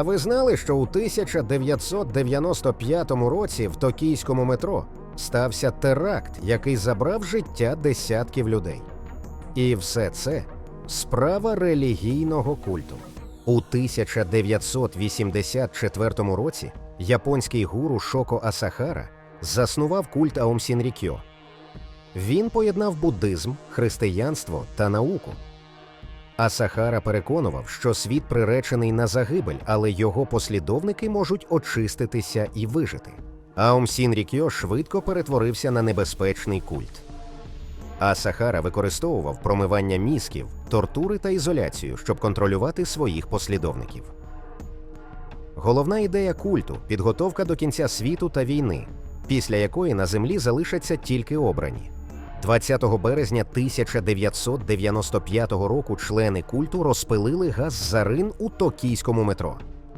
А ви знали, що у 1995 році в токійському метро стався теракт, який забрав життя десятків людей? І все це справа релігійного культу. У 1984 році японський гуру Шоко Асахара заснував культ Аум Сінрікьо. Він поєднав буддизм, християнство та науку. Асахара переконував, що світ приречений на загибель, але його послідовники можуть очиститися і вижити. Аум Сінрікьо швидко перетворився на небезпечний культ. Асахара використовував промивання мізків, тортури та ізоляцію, щоб контролювати своїх послідовників. Головна ідея культу підготовка до кінця світу та війни, після якої на землі залишаться тільки обрані. 20 березня 1995 року члени культу розпилили газ зарин у токійському метро.